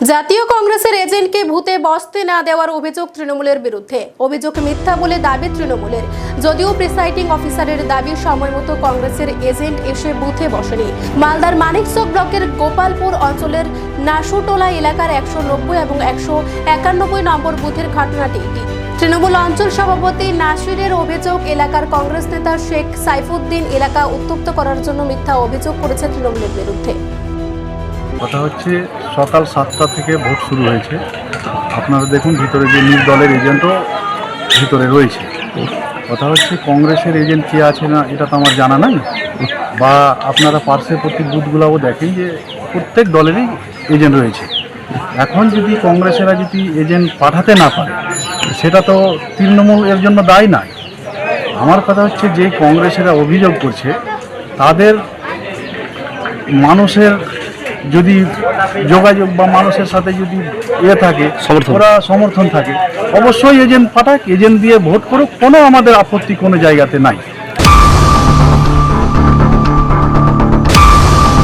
জাতীয় কংগ্রেসের এজেন্টকে ভূতে বসতে না দেওয়ার অভিযোগ তৃণমূলের বিরুদ্ধে। অভিযোগ মিথ্যা বলে দাবি তৃণমূলের। যদিও প্রিসাইডিং অফিসারের দাবি সময় মতো কংগ্রেসের এজেন্ট এসে বুথে বসেনি। মালদার মানিকচক ব্লকের গোপালপুর অঞ্চলের নাসুটোলা এলাকার একশো নব্বই এবং একশো একানব্বই নম্বর বুথের ঘটনাটি এটি। তৃণমূল অঞ্চল সভাপতি নাসিরের অভিযোগ, এলাকার কংগ্রেস নেতা শেখ সাইফুদ্দিন এলাকা উত্তপ্ত করার জন্য মিথ্যা অভিযোগ করেছে তৃণমূলের বিরুদ্ধে। কথা হচ্ছে সকাল সাতটা থেকে ভোট শুরু হয়েছে। আপনারা দেখুন ভিতরে যে নিজ দলের এজেন্টও ভিতরে রয়েছে। কথা হচ্ছে কংগ্রেসের এজেন্ট কে আছে না, এটা তো আমার জানা নাই। বা আপনারা পার্শ্ববর্তী বুথগুলাও দেখেন যে প্রত্যেক দলেরই এজেন্ট রয়েছে। এখন যদি কংগ্রেসেরা যদি এজেন্ট পাঠাতে না পারে, সেটা তো তৃণমূল এর জন্য দায় নাই আমার কথা হচ্ছে যে কংগ্রেসেরা অভিযোগ করছে, তাদের মানুষের যদি যোগাযোগ বা মানুষের সাথে যদি ইয়ে থাকে। ওরা সমর্থন থাকে অবশ্যই এজেন্ট পাঠাক এজেন্ট দিয়ে ভোট করুক কোনো আমাদের আপত্তি কোনো জায়গাতে নাই